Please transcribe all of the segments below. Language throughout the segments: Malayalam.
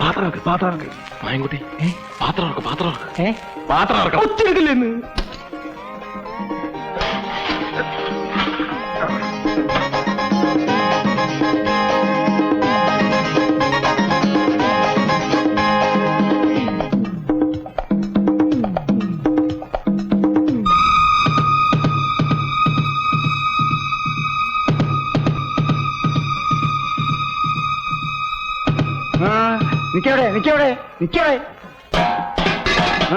പാത്രം പാത്രം. മായൻകുട്ടി. പാത്രം പാത്രം പാത്രം ഇറക്കണം നിക്കവിടെ നിക്കവിടെ നിക്കവിടെ.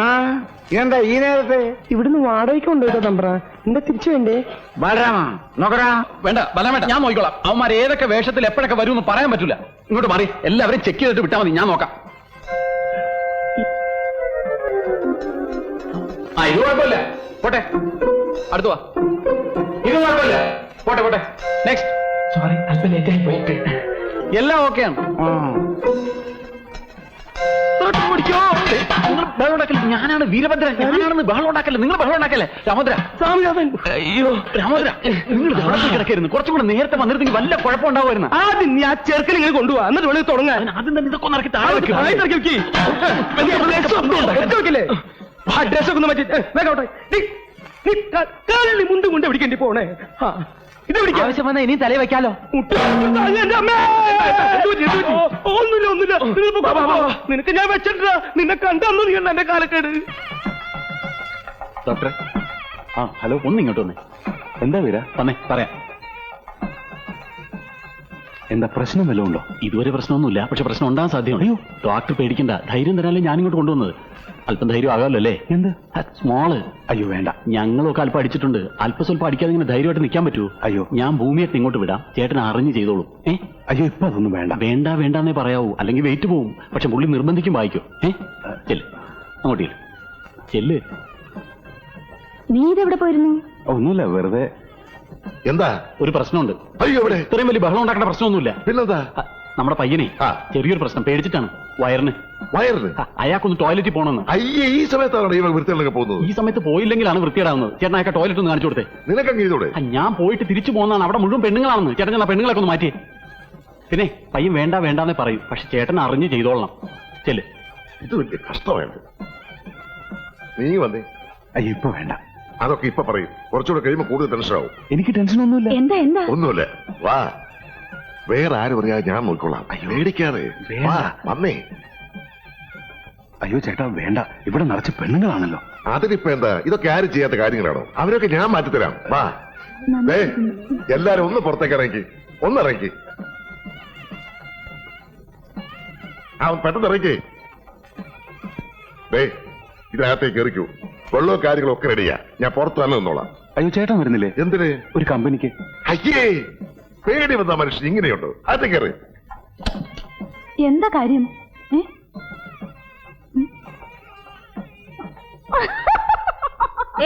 ആ എന്താ ഈ നേരത്തെ? ഇവിടുന്ന് വാടകയ്ക്ക് കൊണ്ടുപോയിട്ടോ തമ്പ്ര? എന്താ തിരിച്ചു വേണ്ടേ? ബാലരാമ നോക്കടാ. വേണ്ട ബലം വേണ്ട. ഞാൻ നോക്കിക്കോളാം. അവന്മാർ ഏതൊക്കെ വേഷത്തിൽ എപ്പോഴൊക്കെ വരുമെന്ന് പറയാൻ പറ്റില്ല ഇങ്ങോട്ട് മാറി. എല്ലാവരും ചെക്ക് ചെയ്തിട്ട് വിട്ടാൽ മതി. ഞാൻ നോക്കാം. ആ ഇത് കുഴപ്പമില്ല. പോട്ടെ. അടുത്തു വാ. ഇത് കുഴപ്പമില്ല. പോട്ടെ പോട്ടെ. നെക്സ്റ്റ് സോറി അല്പം ലേറ്റ് ആയി പോയിട്ട് എല്ലാം ഓക്കെയാണ് നിങ്ങൾ ബഹളം ഉണ്ടാക്കല്ലേ? ഞാനാണ് വീരഭദ്രൻ ഞാനാണെന്ന് ബഹളം ഉണ്ടാക്കല്ലേ? നിങ്ങൾ ബഹളം ഉണ്ടാക്കല്ലേ? രാമോദ്ര സ്വാമിനാഥൻ അയ്യോ. രാമോദ്ര നിങ്ങൾ വെള്ളത്തിൽ കിടക്കായിരുന്നു കുറച്ചും കൂടെ നേരത്തെ വന്നിരുന്നെങ്കിൽ വല്ല കുഴപ്പമുണ്ടാവുമായിരുന്നു. ആദ്യം നീ ആ ചെറുക്കനെ ഇങ്ങനെ കൊണ്ടുപോവാ എന്നിട്ട് വെളിയിൽ തുടങ്ങാൻ. ആദ്യം തന്നെ ഇതൊക്കെ ഒന്നിറക്കി താഴെ വെക്ക്. വെക്കില്ലേ? ആ ഡ്രസ്സൊക്കെ ഒന്ന് മാറ്റി. വേഗം ആവട്ടെ. നീ നീ ക- കാലിൽ മുണ്ട് കൊണ്ട് പിടിക്കേണ്ടി പോണേ. ആ, പിടിക്കാം ആവശ്യം വന്നാൽ ഇനി തലയിൽ വെക്കാലോ. ഒന്നുമില്ല ഒന്നുമില്ല. നിനക്ക് ഞാൻ വെച്ചിട്ടില്ല നിന്നെ കണ്ടന്നു നീ എന്റെ കാലക്കേട്. ഡോക്ടറെ. ആ ഹലോ ഒന്ന് ഇങ്ങോട്ട് വന്നേ. എന്താ വീര? വന്നേ പറയാം. എന്താ പ്രശ്നം വല്ലതും ഉണ്ടോ? ഇതുവരെ പ്രശ്നമൊന്നുമില്ല. പക്ഷെ പ്രശ്നം ഉണ്ടാകാൻ സാധ്യമാണ് അയ്യോ. ഡോക്ടർ പേടിക്കണ്ട. ധൈര്യം തരാനല്ലേ ഞാൻ ഇങ്ങോട്ട് കൊണ്ടുവന്നത്. അല്പം ധൈര്യം ആകാമല്ലോ അല്ലേ? എന്ത്? സ്മോൾ അയ്യോ വേണ്ട. ഞങ്ങളൊക്കെ അല്പം അടിച്ചിട്ടുണ്ട്. അല്പം സ്വല്പം അടിക്കാതെ ഇങ്ങനെ ധൈര്യമായിട്ട് നിൽക്കാൻ പറ്റുമോ? അയ്യോ. ഞാൻ ഭൂമിയൊക്കെ ഇങ്ങോട്ട് വിടാം. ചേട്ടൻ അറിഞ്ഞ് ചെയ്തോളൂ. ഏ? അയ്യോ ഇപ്പൊ അതൊന്നും വേണ്ട. വേണ്ട വേണ്ടെന്നേ പറയാവൂ. അല്ലെങ്കിൽ വെയിറ്റ് പോവും. പക്ഷെ പുള്ളി നിർബന്ധിക്കും വായിക്കും. ഏ? ചെല്ല്. അങ്ങോട്ട് ചെല്ല്. ചെല്ല്. നീ ഇതെവിടെ പോയിരുന്നു? ഒന്നുമില്ല വെറുതെ എന്താ? ഒരു പ്രശ്നമുണ്ട്. അയ്യോ ഇവിടെ ഇത്രയും വലിയ ബഹളം ഉണ്ടാക്കേണ്ട പ്രശ്നമൊന്നുമില്ല. പിന്നെന്താ? അ, നമ്മുടെ പയ്യനെ ആ. ചെറിയൊരു പ്രശ്നം. പേടിച്ചിട്ടാണ്. വയറിന്. വയറിന്? അ, അയാൾക്കൊന്ന് ടോയ്ലറ്റിൽ പോകണമെന്ന്. അയ്യേ ഈ സമയത്താണ് ഇവ വൃത്തികളൊക്കെ പോകുന്നത്? ഈ സമയത്ത് പോയില്ലെങ്കിലാണ് വൃത്തിയിടാവുന്നത് ചേട്ടൻ അയാൾക്ക് ടോയ്ലറ്റ് ഒന്ന് കാണിച്ചു കൊടുത്തേ. നിനക്കങ്ങ് ചെയ്തോടെ ആ, ഞാൻ പോയിട്ട് തിരിച്ചു പോകുന്നതാണ്. അവിടെ മുഴുവൻ പെണ്ണുങ്ങളാണെന്ന്. ചേട്ടൻ ഞാൻ ആ പെണ്ണുങ്ങളൊക്കെ ഒന്ന് മാറ്റിയേ പിന്നെ പയ്യൻ വേണ്ട വേണ്ടാന്നേ പറയും. പക്ഷെ ചേട്ടൻ അറിഞ്ഞ് ചെയ്തോളണം. ചെൽ ഇത് വലിയ കഷ്ടമായിട്ട്. നീ വന്നേ. അയ്യോ ഇപ്പൊ വേണ്ട. അതൊക്കെ ഇപ്പൊ പറയും. കുറച്ചുകൂടെ കഴിയുമ്പോ കൂടുതൽ ടെൻഷൻ ആവും. എനിക്ക് ടെൻഷനൊന്നുമില്ല എന്താ എന്താ? ഒന്നുമില്ല. വാ. വേറെ ആരും അറിയാതെ ഞാൻ നോക്കിക്കൊള്ളാം പേടിക്കാതെ. വേണ്ട. വാ വന്നേ. അയ്യോ ചേട്ടാ വേണ്ട. ഇവിടെ നിറച്ച് പെണ്ണുങ്ങളാണല്ലോ. അതിനിപ്പോ എന്താ? ഇതൊക്കെ ആരും ചെയ്യാത്ത കാര്യങ്ങളാണോ? അവരൊക്കെ ഞാൻ മാറ്റിത്തരാം. വാ. ദേ എല്ലാരും ഒന്ന് പുറത്തേക്ക് ഇറങ്ങി. ഒന്ന് ഇറങ്ങി. അവൻ പെട്ടെന്ന് ഇറങ്ങി. ദേ ഇതിനകത്തേക്ക് എറിക്കൂ വെള്ളവും കാര്യങ്ങളും ഒക്കെ റെഡിയാ ഞാൻ പുറത്ത് തന്നെ നിന്നോളാം. അയ്യോ ചേട്ടൻ വരുന്നില്ലേ? എന്തിന്? ഒരു കമ്പനിക്ക്. അയ്യേ പേടി വന്ന മനുഷ്യൻ ഇങ്ങനെയുണ്ട്. അത് കയറി എന്താ കാര്യം? ഏ? ഉം.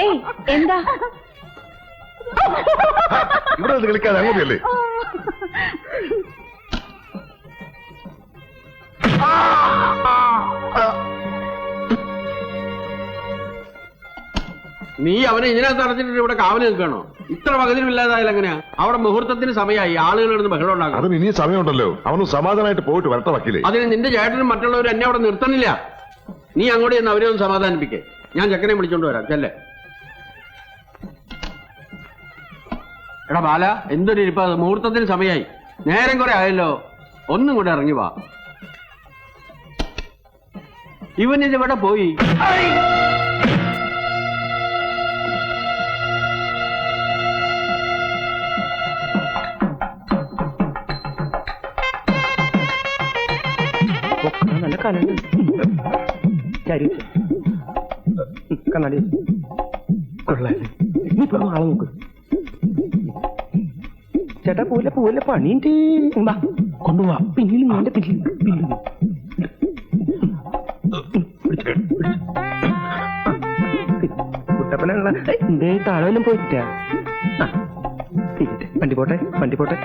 ഏയ് എന്താ? ഇവിടെ നിന്ന് കളിക്കാതെ അങ്ങോട്ടല്ലേ? നീ അവനെ ഇതിനകത്ത് അടച്ചിട്ട് ഇവിടെ കാവൽ നിൽക്കണോ? ഇത്ര പകുതിയില്ലാതായാലും എങ്ങനെയാ? അവിടെ മുഹൂർത്തത്തിന് സമയമായി ആളുകൾ ഇടുന്ന ബഹളം ഉണ്ടാകും അതിന് ഇനിയും സമയമുണ്ടല്ലോ. അവന് സമാധാനമായിട്ട് പോയിട്ട് വരട്ടെ വക്കീലേ. അതിന് നിന്റെ ചേട്ടനും മറ്റുള്ളവരും എന്നെ അവിടെ നിർത്തണില്ല. നീ അങ്ങോട്ട് ചെന്ന് അവരെ ഒന്ന് സമാധാനിപ്പിക്കേ. ഞാൻ ചെക്കനെ വിളിച്ചോണ്ട് വരാം. ചെല്ലേ. എടാ ബാല എന്തൊരു ഇരിപ്പ മുഹൂർത്തത്തിന് സമയമായി നേരം കുറെ ആയല്ലോ. ഒന്നും കൂടെ ഇറങ്ങി വാ. ഇവൻ ഇതിവിടെ പോയി. കണ്ണാടി. കൊള്ളാല്ലേ ഇപ്പൊ ആളെ നോക്ക്. ചേട്ടാ പോലെ പോലെ പണിയുണ്ട് കൊണ്ടുപോവാ പിന്നിൽ നിന്റെ പിന്നിൽ. കുട്ടപ്പനുള്ള എന്തേ താഴെ പോയിട്ടാ വണ്ടി പോട്ടെ വണ്ടി പോട്ടെ.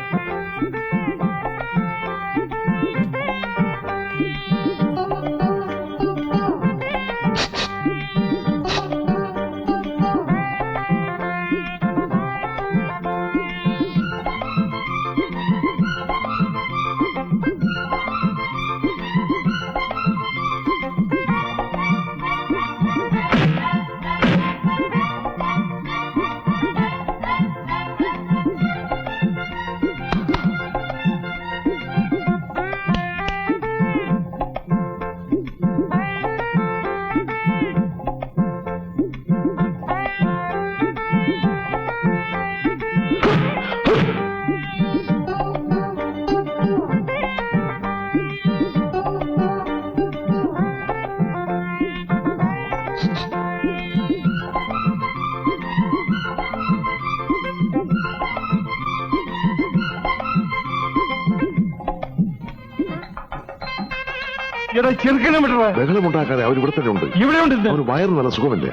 എടാ ചെറുക്കനെ വിടറ ബഹളമുണ്ടാക്കാതെ അവർ ഇവിടെ തന്നെ ഉണ്ട്. ഇവിടെ ഉണ്ട് അവന് വയറ് നല്ല സുഖമല്ലേ?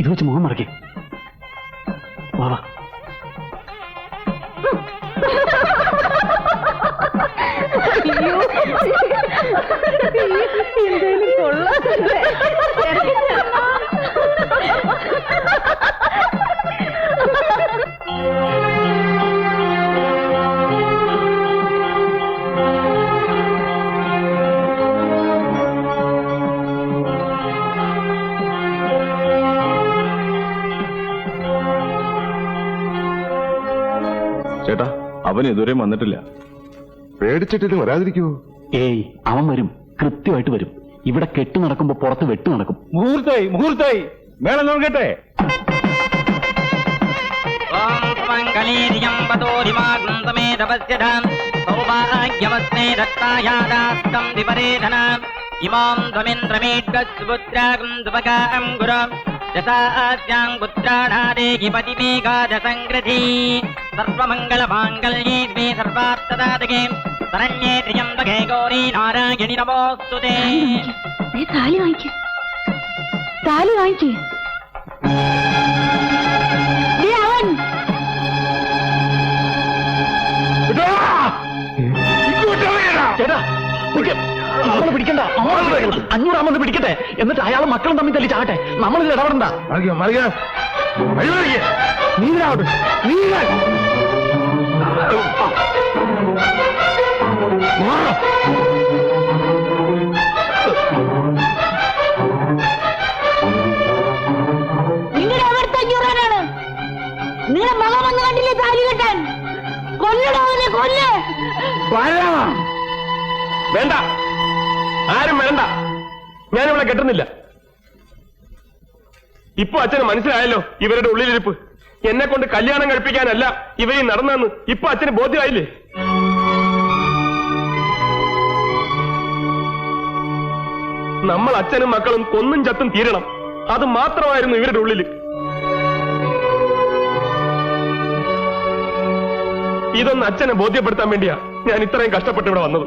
ഇത് വെച്ച് മുഖം മറക്കേ. ചേട്ടാ അവൻ ഇതുവരെ വന്നിട്ടില്ല. പേടിച്ചിട്ടിട്ട് വരാതിരിക്കുവോ ഏയ് അവൻ വരും. കൃത്യമായിട്ട് വരും. ഇവിടെ കെട്ട് നടക്കുമ്പോ പുറത്ത് വെട്ട് നടക്കും. മുഹൂർത്തായി മുഹൂർത്തായി. മേളം നോക്കട്ടെ సౌభాగ్యమస్మే రక్తాయాదాస్తం విపరేధన. ఇమాం ధ్వమింద్రమేడ్గస్పుత్రాగుంద్వకారం గురం. దశాస్యాం పుత్రాణాదేహి పతిమేఘాదసంగ్రథీ సర్వమంగళమాంగళ్యే ద్వే సర్వార్థదాదగే శరణ్యే త్రియంబకే గౌరీ నారాయణి నమోస్తు తాళి వాంకి తాళి వాంకి നമ്മളെ പിടിക്കണ്ട. അഞ്ഞൂറാമത് പിടിക്കട്ടെ. എന്നിട്ട് അയാൾ മക്കളും തമ്മിൽ തല്ലി ചാകട്ടെ നമ്മളിത് ഇടപെടണ്ട നീങ്ങാവട്ടെ നീങ്ങാൻ നിങ്ങളുടെ അവിടുത്തെ അഞ്ഞൂറാനാണ്. നിങ്ങളുടെ മകൻ വന്ന് കണ്ടില്ലേ താലി കെട്ടാൻ? കൊല്ലടോ അവനെ കൊല്ല്. വേണ്ട. ആരും വേണ്ട. ഞാനിവിടെ കെട്ടുന്നില്ല. ഇപ്പൊ അച്ഛന് മനസ്സിലായല്ലോ ഇവരുടെ ഉള്ളിലിരിപ്പ്. എന്നെ കൊണ്ട് കല്യാണം കഴിപ്പിക്കാനല്ല ഇവരീ നടന്നെന്ന് ഇപ്പൊ അച്ഛന് ബോധ്യമായില്ലേ? നമ്മൾ അച്ഛനും മക്കളും കൊന്നും ചത്തും തീരണം. അത് മാത്രമായിരുന്നു ഇവരുടെ ഉള്ളിൽ ഇതൊന്ന് അച്ഛനെ ബോധ്യപ്പെടുത്താൻ വേണ്ടിയാ ഞാൻ ഇത്രയും കഷ്ടപ്പെട്ട് ഇവിടെ വന്നത്.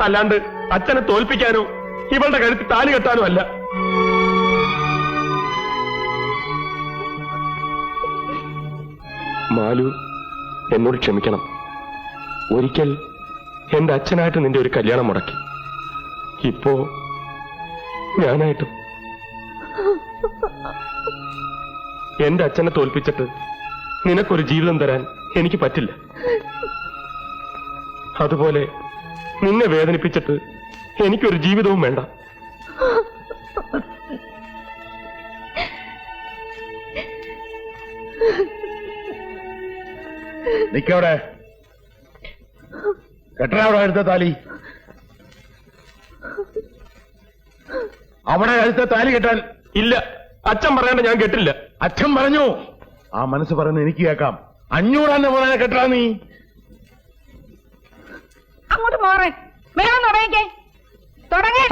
അല്ലാണ്ട് അച്ഛനെ തോൽപ്പിക്കാനോ ഇവളുടെ കഴുത്തിൽ താലി കെട്ടാനോ അല്ല. മാലു എന്നോട് ക്ഷമിക്കണം. ഒരിക്കൽ എന്റെ അച്ഛനായിട്ട് നിന്റെ ഒരു കല്യാണം മുടക്കി. ഇപ്പോ ഞാനായിട്ട് എന്റെ അച്ഛനെ തോൽപ്പിച്ചിട്ട് നിനക്കൊരു ജീവിതം തരാൻ എനിക്ക് പറ്റില്ല. അതുപോലെ നിന്നെ വേദനിപ്പിച്ചിട്ട് എനിക്കൊരു ജീവിതവും വേണ്ട. നിക്കവിടെ. കെട്ടണ അവിടെ അടുത്ത താലി. അവിടെ അടുത്ത താലി കെട്ടാൻ. ഇല്ല. അച്ഛൻ പറയേണ്ട ഞാൻ കെട്ടില്ല. അച്ഛൻ പറഞ്ഞു. ആ മനസ്സ് പറയുന്നത് എനിക്ക് കേൾക്കാം. അഞ്ഞൂറാന്റെ പോലെ കെട്ടാ നീ. അങ്ങോട്ട് മാറേ. വേണം തുടങ്ങിക്കേ. തുടങ്ങേ.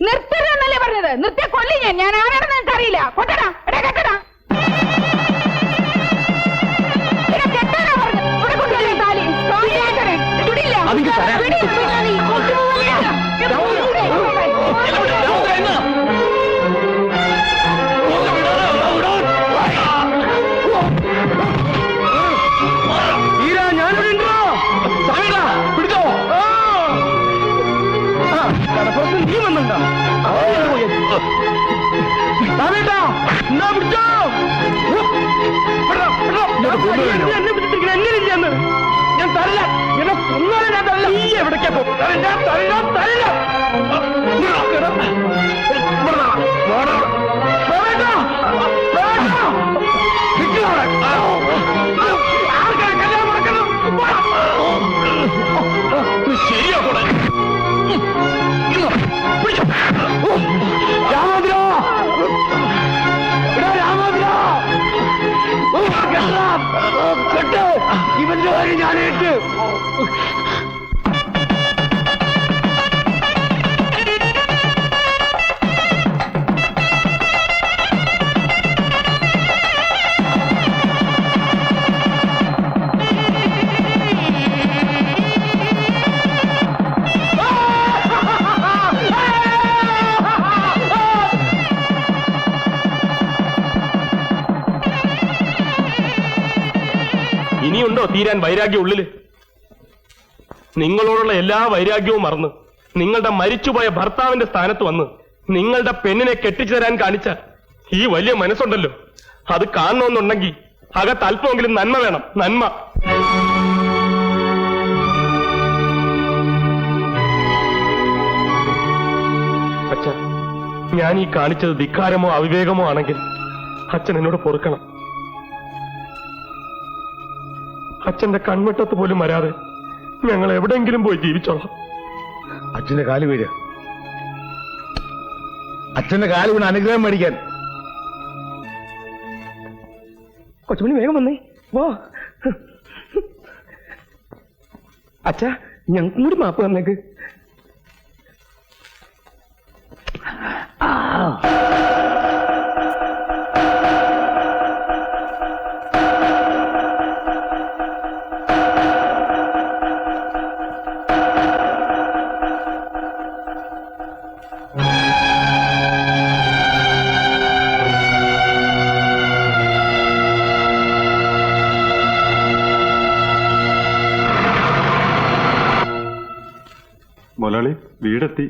നിർത്തരുതെന്നല്ലേ പറഞ്ഞത്? നിർത്തിയ കൊല്ലി ഞാൻ. ഞാൻ ആരാണെന്ന് എനിക്കറിയില്ല അറിയില്ല കൊട്ടടാ എടാ കെട്ടടാ. ഞാൻ തരില്ല എന്നെ കൊന്നാലും ഞാൻ തരില്ല നീ എവിടേക്കാ പോ ഞാൻ തരില്ല തരില്ല വിടടാ, വിടടാ. ഞാൻ ഇനിയുണ്ടോ തീരാൻ വൈരാഗ്യം ഉള്ളിൽ? നിങ്ങളോടുള്ള എല്ലാ വൈരാഗ്യവും മറന്ന് നിങ്ങളുടെ മരിച്ചുപോയ ഭർത്താവിന്റെ സ്ഥാനത്ത് വന്ന് നിങ്ങളുടെ പെണ്ണിനെ കെട്ടിച്ചു തരാൻ കാണിച്ച ഈ വലിയ മനസ്സുണ്ടല്ലോ. അത് കാണണമെന്നുണ്ടെങ്കിൽ അകത്ത് അല്പമെങ്കിലും നന്മ വേണം. നന്മ. അച്ഛ ഞാൻ ഈ കാണിച്ചത് ധിക്കാരമോ അവിവേകമോ ആണെങ്കിൽ അച്ഛൻ എന്നോട് പൊറുക്കണം. അച്ഛന്റെ കൺവെട്ടത്ത് പോലും വരാതെ ഞങ്ങൾ എവിടെയെങ്കിലും പോയി ജീവിച്ചോളാം. അച്ഛന്റെ കാൽ വീഴ്. അച്ഛന്റെ കാൽ വീണ് അനുഗ്രഹം മേടിക്കാൻ. കൊച്ചുമണി വേഗം വന്നേ. വാ. അച്ഛ ഞങ്ങൾക്കും കൂടി മാപ്പ് തന്നേക്ക്. മുതലാളി വീടെത്തി.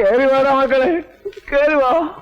കേറി വാടാ മക്കളെ. കേറി വാ.